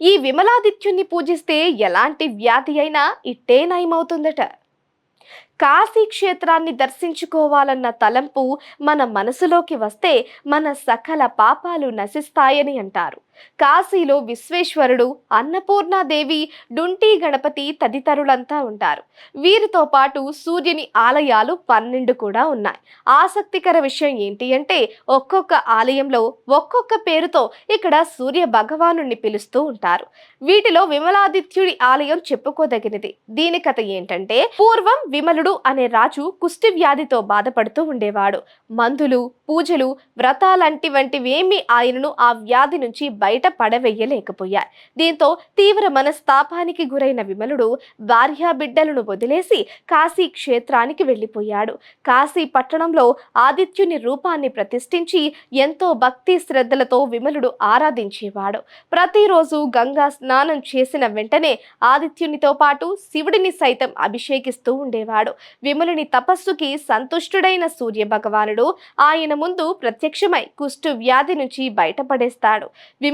ఈ విమలాదిత్యుణ్ణి పూజిస్తే ఎలాంటి వ్యాధి అయినా ఇట్టే నయమవుతుందట. కాశీ క్షేత్రాన్ని దర్శించుకోవాలన్న తలంపు మన మనసులోకి వస్తే మన సకల పాపాలు నశిస్తాయని అంటారు. కాశీలో విశ్వేశ్వరుడు అన్నపూర్ణాదేవి డుంటి గణపతి తదితరులంతా ఉంటారు. వీరితో పాటు సూర్యుని ఆలయాలు పన్నెండు కూడా ఉన్నాయి. ఆసక్తికర విషయం ఏంటి అంటే ఒక్కొక్క ఆలయంలో ఒక్కొక్క పేరుతో ఇక్కడ సూర్య భగవాను పిలుస్తూ ఉంటారు. వీటిలో విమలాదిత్యుడి ఆలయం చెప్పుకోదగినది. దీని కథ ఏంటంటే పూర్వం విమలుడు అనే రాజు కుష్టి వ్యాధితో బాధపడుతూ ఉండేవాడు. మందులు పూజలు వ్రతాలంటి వంటివేమీ ఆయనను ఆ వ్యాధి నుంచి బయట పడవేయలేకపోయారు దీంతో తీవ్ర మనస్తాపానికి గురైన విమలుడు భార్యా బిడ్డలను వదిలేసి కాశీ క్షేత్రానికి వెళ్ళిపోయాడు. కాశీ పట్టణంలో ఆదిత్యుని రూపాన్ని ప్రతిష్ఠించి ఎంతో భక్తి శ్రద్ధలతో విమలుడు ఆరాధించేవాడు. ప్రతిరోజు గంగా స్నానం చేసిన వెంటనే ఆదిత్యునితో పాటు శివుడిని సైతం అభిషేకిస్తూ ఉండేవాడు. విమలుని తపస్సుకి సంతుష్టుడైన సూర్య భగవానుడు ఆయన ముందు ప్రత్యక్షమై కుష్టు వ్యాధి నుంచి బయటపడేస్తాడు.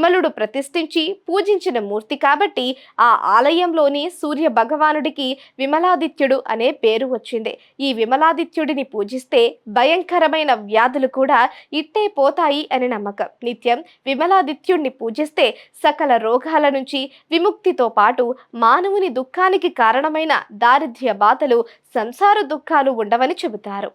విమలుడు ప్రతిష్ఠించి పూజించిన మూర్తి కాబట్టి ఆ ఆలయంలోని సూర్య భగవానుడికి విమలాదిత్యుడు అనే పేరు వచ్చింది. ఈ విమలాదిత్యుడిని పూజిస్తే భయంకరమైన వ్యాధులు కూడా ఇట్టే పోతాయి అని నమ్మకం. నిత్యం విమలాదిత్యుడిని పూజిస్తే సకల రోగాల నుంచి విముక్తితో పాటు మానవుని దుఃఖానికి కారణమైన దారిద్ర్య బాధలు సంసార దుఃఖాలు ఉండవని చెబుతారు.